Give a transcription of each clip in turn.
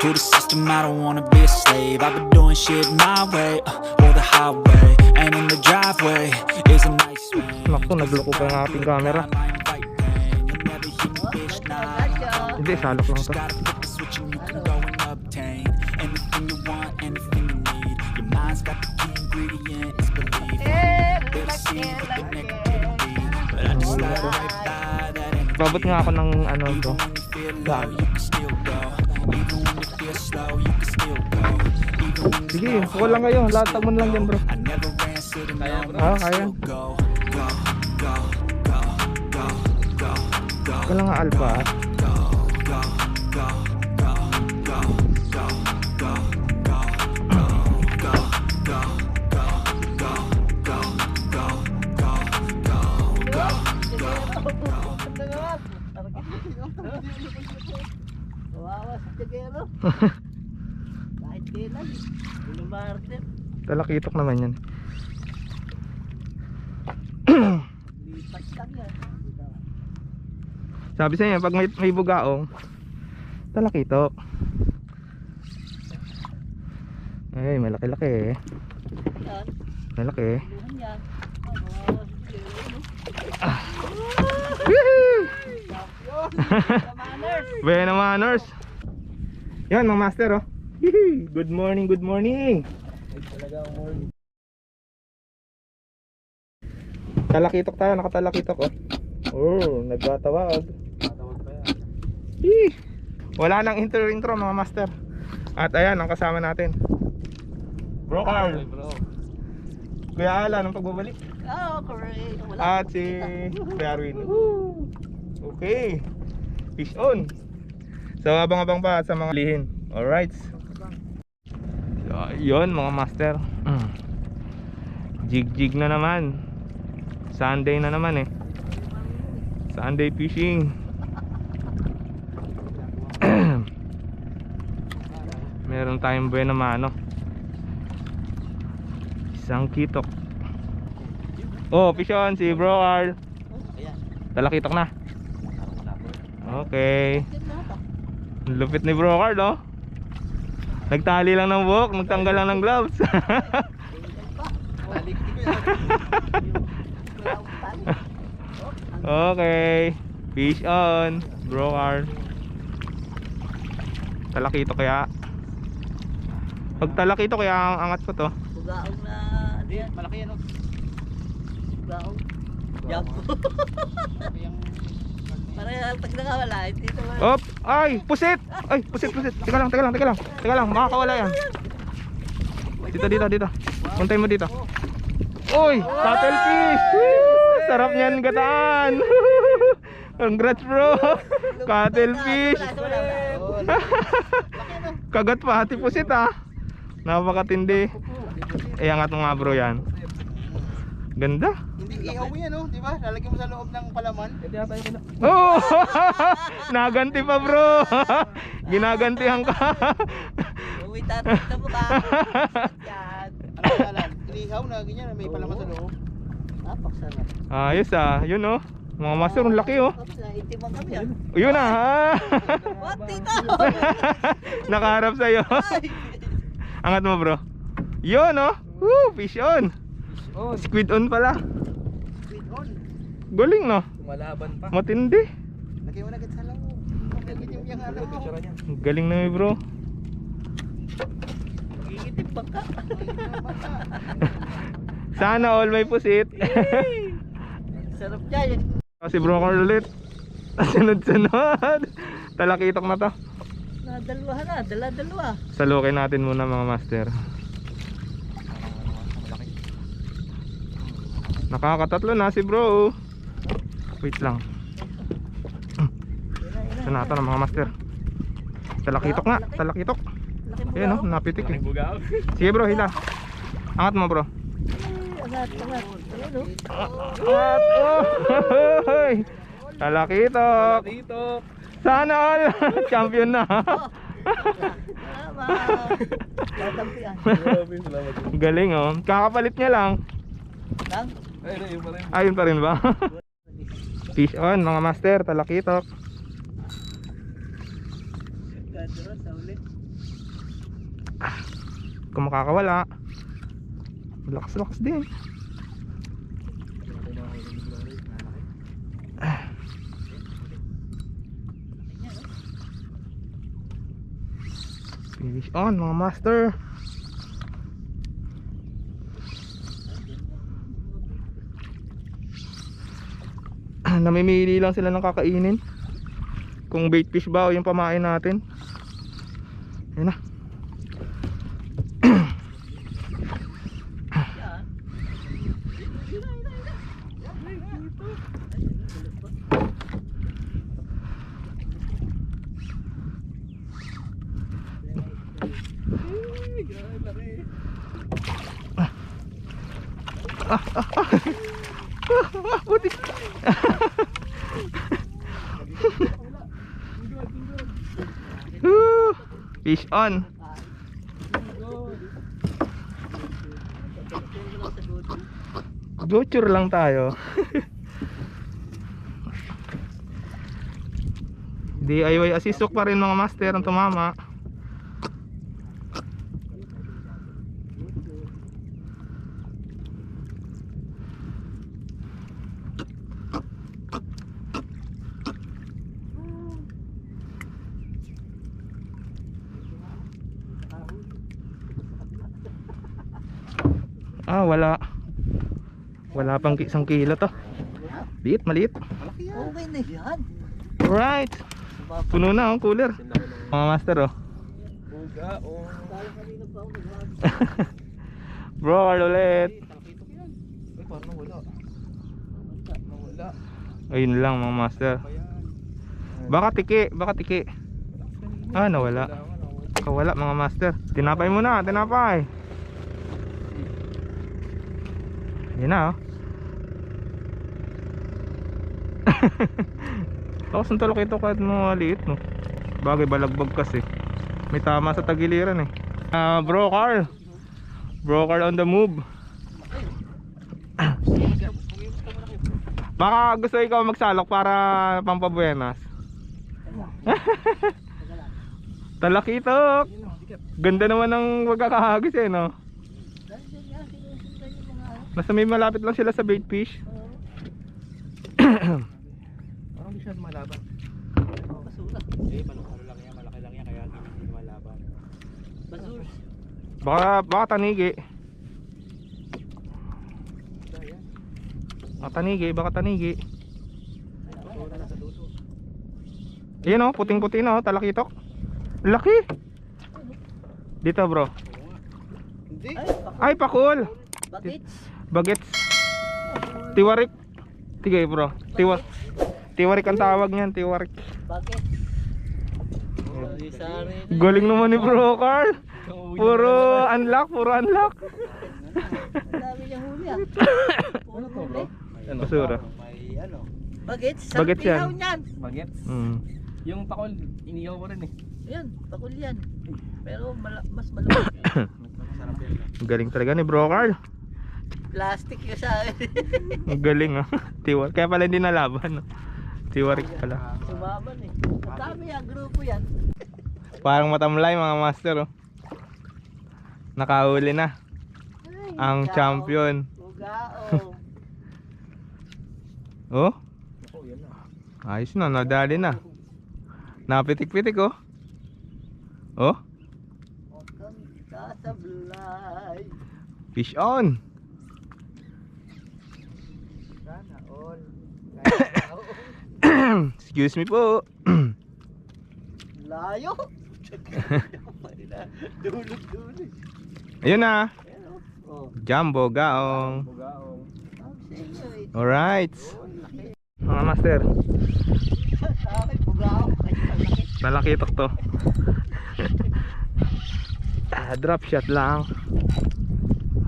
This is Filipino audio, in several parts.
To the system, I don't wanna be a slave. I've been doing shit my way, uh, or the highway And in the driveway is a nice Nakto, nagloko pa ang ating camera. Hindi, salok lang to. Babot nga ako ng ano to. Dami Sige, ako lang kayo. Latag mo na lang yan bro. Kaya bro? Oo, kaya. Ikaw lang nga alba. Ah. Talakitok naman yan. Sabi sa inyo, pag may, may bugaong, talakitok. Ay, malaki-laki eh. Malaki eh. Ah. Buena manners. Yan, mga master oh. Good morning, good morning. Talakitok tayo, nakatalakitok oh. Oh, nagtatawag. Hih. Wala nang intro-intro mga master. At ayan, ang kasama natin. Bro Carl. Kuya Alan, ang pagbabalik. Oh, correct. Wala At si Kuya Arwin. Okay. Fish on. So abang-abang pa sa mga lihin. Alright. Yun mga master. Mm. Jig-jig na naman. Sunday na naman eh. Sunday fishing. Meron tayong buena mano. Isang kitok. Oh, fish on si Bro Carl. Ayan. Talakitok na. Okay. Lupit ni Bro Carl, oh. Nagtali lang ng buhok, nagtanggal lang ng gloves. Okay. Fish on, Bro Carl. Talakito kaya. Pag talakito kaya ang angat ko to. Bugaong na, ano yan? Malaki yan, oh. Bugaong. Jumbo. Para pag nakawala, hindi. Op! Ay! Pusit! Ay! Pusit! Pusit! Teka lang, teka lang, teka lang. Teka lang, makakawala yan. Dito, dito, dito. Puntay mo dito. Uy! Cuttlefish! Woo! Sarap niyan gataan! Congrats bro! Cuttlefish! Wala, wala, wala. Kagat pa, hati pusit ah. Napakatindi. Eh, angat mo nga bro yan. Ganda. Hindi ihaw mo yan, oh, di ba? Lalagyan mo sa loob ng palaman. Oh! Naganti pa bro! Ginagantihan ka. Uwi tayo sa mukha. Yan. Ano kailan? Inihaw na ganyan, may palaman sa loob. Napaksarap. Ayos ah, yun oh. Mga master, ang laki oh. Ops, naitiman kami ah. Yun ah. Wag dito! Nakaharap sa'yo. Ay! Angat mo bro. Yun oh. Woo, fish on. Squid on pala. Sweet on. Galing no. Kumalaban pa. Matindi. Lagay mo na agad sa yung ano. Galing na eh bro. Gigitip bangka. Sana all may pusit. Sarap niya yun. si bro Carl ulit. Sunod-sunod. Talakitok na to. Nadalwa na, dala-dalawa. Salukin natin muna mga master. Nakakatatlo na si bro. Wait lang. Ito na ito na mga master. Talakitok nga, talakitok. Oh, bugaw. napitik eh. Sige bro, hila. Angat mo bro. Angat, angat. Oh! Talakitok! Dito. Sana all! Champion na! Galing oh. Kakapalit niya lang. Lang. Ay, na, yun pa rin. Ayun pa rin ba? Fish on mga master, talakitok. Kung makakawala. Lakas-lakas din. Fish on mga master. Namimili lang sila ng kakainin. Kung bait fish ba o yung pamain natin. Ayun na. Yan. Putik. Woo! Fish on. Gochur lang tayo. DIY asisok pa rin mga master ang tumama. Ah, wala. Wala pang isang kilo to. Liit, maliit. Okay na yan. Alright. Puno na ang cooler. Mga master oh. Buga, oh. Bro, ulit. Ayun lang mga master. Baka tiki, baka tiki. Ah, nawala. Kawala mga master. Tinapay mo na, tinapay. Yan na oh. Lakas ng talok ito kahit mga liit no. Bagay balagbag kasi. May tama sa tagiliran eh. Ah, bro Carl. Bro Carl on the move. Baka gusto ikaw magsalok para pampabuenas. Talakitok. Ganda naman ng pagkakahagis eh no. Dahil yan yan, sinusundan Nasa may malapit lang sila sa bait fish. Parang di siya lumalaban. Basura. Eh, balong-ano lang yan. Malaki lang yan. Kaya hindi lumalaban. Basura. Baka baka tanigi. Basta. Baka tanigi, baka tanigi. Ayan oh, puting-puti na oh, talakitok. Laki. Dito bro. Hindi. Ay, pakul. bakits. Bagets. Tiwarik. Tige bro. Tiwa Tiwarik ang tawag niyan, tiwarik. Rin. Galing naman ni bro Carl. Puro unlock, puro unlock. Dami niyang huli ah. Ano? Basura. May ano? Bagets. Bagets Bagets yan. Bagets. Mm. Yung pakol, iniyaw ko rin eh. Yan, bakul yan. Pero mas yan. Galing talaga ni bro Carl. Plastic yung sa akin. Ang galing oh. Tiwarik. Kaya pala hindi nalaban. No? Tiwarik pala. Sumaban eh. Ang dami yan, grupo yan. Parang matamlay mga master oh. Nakahuli na Ay, ang ikaw. champion. Ugao. Oh, Oh, ayos na, nadali na. Napitik-pitik oh. Oh, fish on. Sana all. Excuse me po. Layo. Dulot-dulot. Ayun na. Oh. Jumbo gaong. Inyo eh. Alright. Mga master, Sa akin, bugao. Ay, ang laki. nalakitok to. Ah, drop shot lang.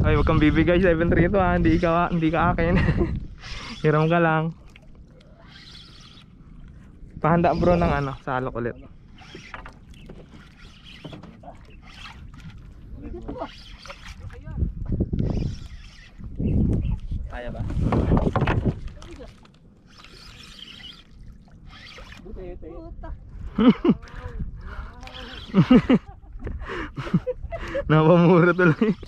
Ay, wag kang bibigay 7-3 ito ha. Hindi ka, hindi ka akin. Hiram ka lang. Pahanda bro ng ano, salok ulit. Kaya ba? Napamura tuloy.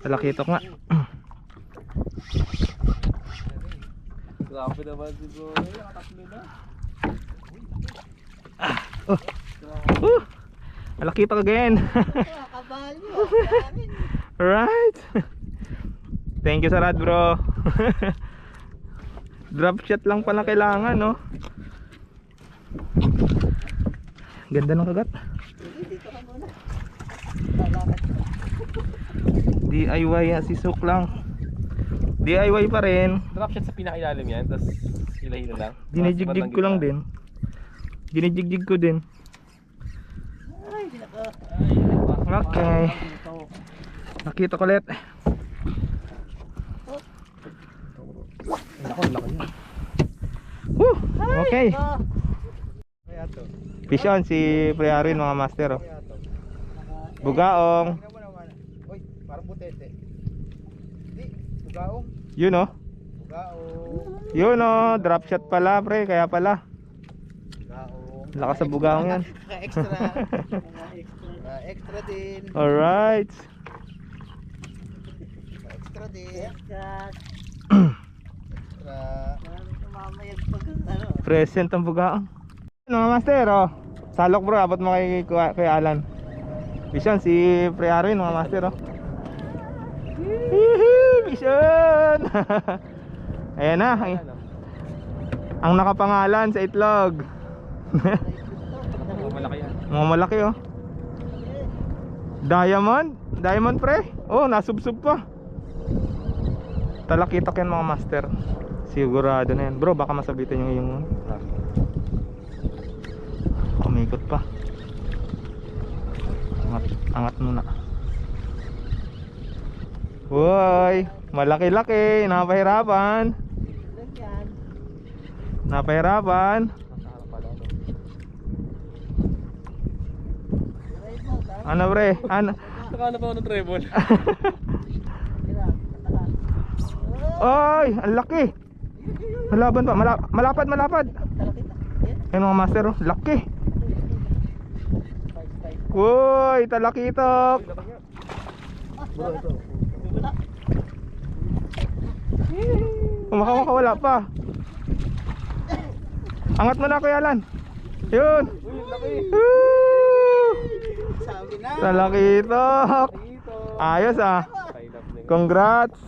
Talakitok nga. Grabe naman si bro. Ay, nakatatlo na. Uh, talakitok again. Kabalyo. Amin. Alright. Thank you sa rad bro. Drop shot lang pala kailangan no. Ganda ng kagat. DIY yan, si Suk lang. DIY pa rin. Drop shot sa pinakailalim yan, tapos hila-hila lang. Dinijigjig ko lang din. Dinijigjig ko din. Ay, nako. Okay. Nakita ko ulit. Ako, laki yan. Woo! Okay. Fish on si Priarin mga master. Oh. Bugaong. Uy, parang butete. Di, bugaong. Yun oh. Bugaong. Yun oh. Drop shot pala pre. Kaya pala. Bugaong. Lakas sa bugaong yan. extra. extra. Extra din. Alright. Extra din. Extra. Ano. Present ang bugaong. Mga master oh. Salok bro. Abot mo kay, kay, Alan. Fish on si Priarin mga master oh. On! Ayan na. Ay, ang nakapangalan sa itlog. Malaki yan. Mga malaki oh. Diamond? Diamond pre? Oh, nasubsob pa. Talakitok yan mga master. Sigurado na yan. Bro, baka masabitan yung yung Umikot pa. Angat, angat muna. Woy, malaki-laki, napahirapan. Napahirapan. Ano pre? Ano? Nakano pa ako ng treble? Oy, ang laki. Malaban pa, Mala- malapad, malapad. Talakita. Yan. Mga master, oh. laki. Uy, talakitok. Bro, ito. Kumaka wala pa. Angat mo na Kuya Alan. Yun. Uy, laki. Dito. Ayos ah. Congrats.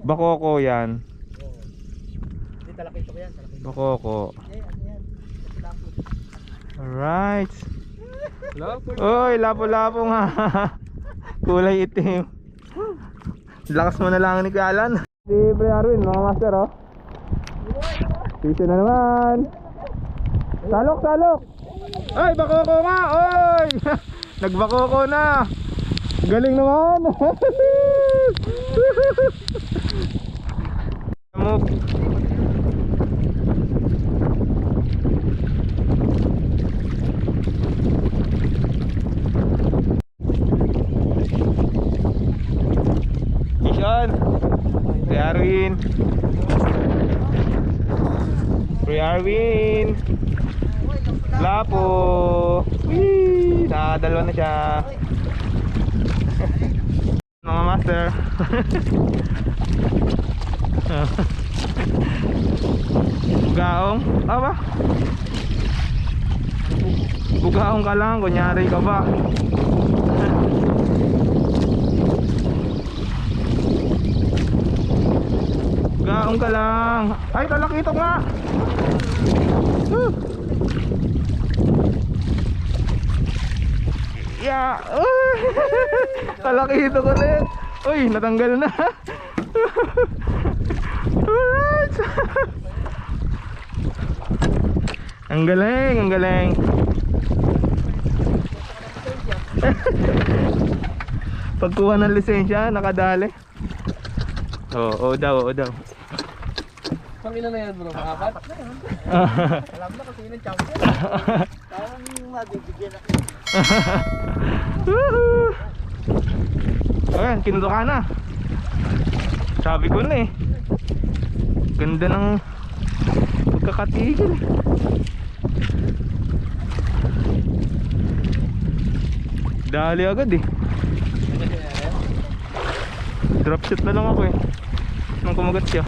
Bakoko yan. Bakoko. Alright. Uy, lapo-lapo nga. Kulay itim. Lakas mo na lang ni Kuya Alan. Si Pre Arwin, mga master oh. Sisi na naman. Salok, salok. Ay, bakoko nga. Oy! Nagbakoko na. Galing naman. Move. Mission. Pre Arwin. Pre Arwin. Lapo. Whee! Nakadalawa na siya. Mga master. Bugaong. Ah ba? Bugaong ka lang. Kunyari ka ba? Bugaong ka lang. Ay, talakitok nga. Woo! Yeah. Uy! Talakitok ulit. Uy, natanggal na. Alright. Ang galing, ang galing. Pagkuha ng lisensya, nakadali. Oo, oo daw, oo daw. Pang na yan bro? Apat? Alam na kasi yun ang champion. Parang mabibigyan ako. Woohoo! Ayan, kinulo ka na. Sabi ko na eh. Ganda ng pagkakatigil. Dali agad eh. Drop na lang ako eh. Nung kumagat siya.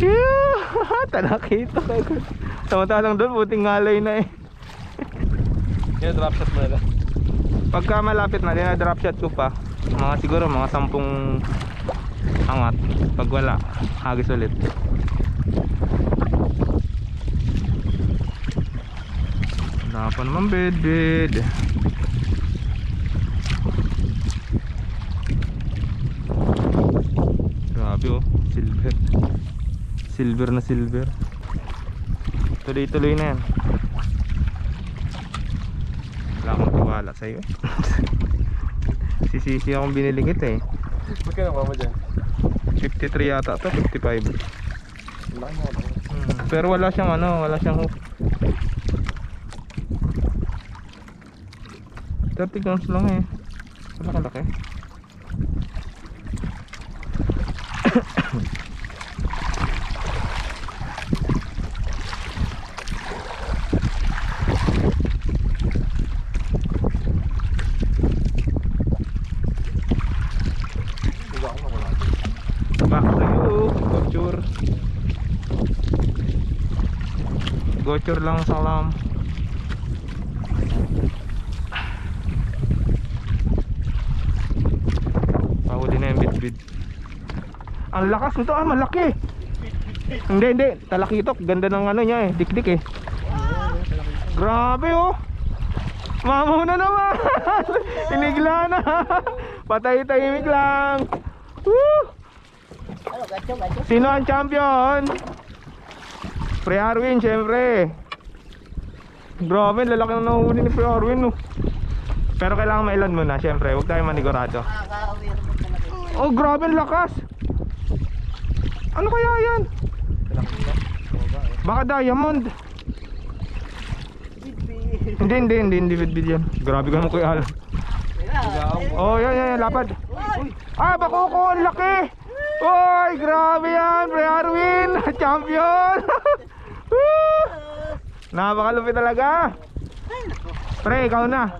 Yeah! Talakita ka agad. Samantalang doon, buting ngalay na eh. Yan, drop shot mo na lang. Pagka malapit na, dinadrop shot ko pa. Mga siguro mga sampung angat. Pag wala, hagis ulit. Wala pa naman bed bed. Grabe oh, silver. Silver na silver. Tuloy-tuloy na yan. Wala akong tiwala sa'yo eh. Sisisi akong binili kita eh. Magkano ka mo dyan? 53 yata to, 55. Laki mo? Hmm. Pero wala siyang ano, wala siyang hook. 30 grams lang eh. Wala kalaki. Gochur lang salam. Pahuli na yung bit-bit. Ang lakas nito ah, malaki. Hindi, hindi. Talakitok. Ganda ng ano niya eh. Dikdik eh. Grabe oh. Mamuna naman. Inigla na. Patay tahimik lang. Woo! Sino ang champion? Pre Arwin, syempre. Grabe, lalaki na nahuli ni Pre Arwin, no. Pero kailangan mailan muna, syempre. Huwag tayo manigurado. Talaga. Oh, grabe lakas. Ano kaya yan? Baka diamond. Hindi, hindi, hindi, hindi, hindi, yan. Grabe ka mo kuya Al. Oh, yan, yan, yan, lapad. Ah, bakoko, ang laki. Oy, grabe yan, Pre Arwin. Champion. Napakalupit talaga. Pre, ikaw na.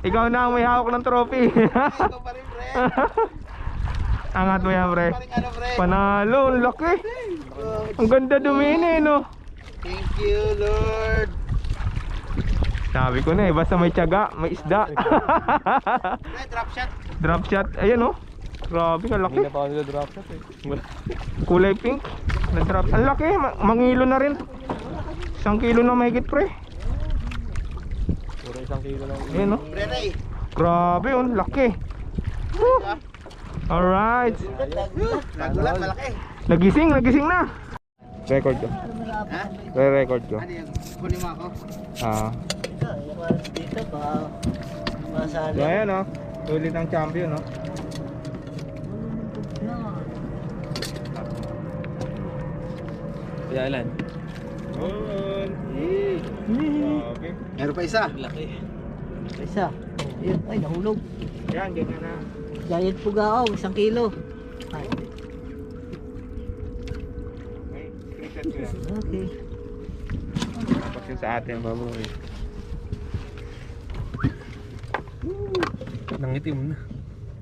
Ikaw na ang may hawak ng trophy. Ito pa rin, pre. Angat mo yan, pre. Ano. Panalo, ang laki. Ang ganda dumini, no? Thank you, Lord. Sabi ko na eh, basta may tiyaga, may isda. Drop shot. Drop shot, ayan oh. Grabe, ang laki. pa ako nila drop shot eh. Kulay pink. Na drop. Ang laki, ma- mangilo na rin. Isang kilo na mahigit pre. Puro isang kilo lang. Ayan oh. Pre, Ray. Grabe oh, laki. Woo! Alright. Nagulat, malaki. Nagising, nagising na. Record ko. Ha? Re-record ko. Ano yun? Kunin mo ako. Ah. Yung dito, baka masali. Ayan oh. Ulit ang champion oh. Yalan. Yun. Grabe. Meron pa isa. Laki. Isa. Ayun, ay, nahulog. Yan, ganyan na. Giant pugaong, isang kilo. Ay, Okay. Tapos yun sa atin, baboy. Nangitim na.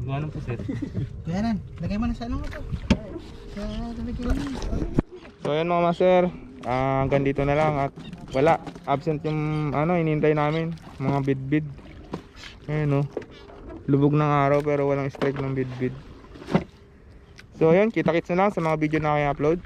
Gawa ng pusit. Yanan, lagay mo na sa ano mo to. So ayan mga master, ah, hanggang dito na lang at wala, absent yung ano, inintay namin, mga bidbid. Ayan oh. Lubog ng araw pero walang strike ng bidbid. So ayan, kita-kits na lang sa mga video na i-upload.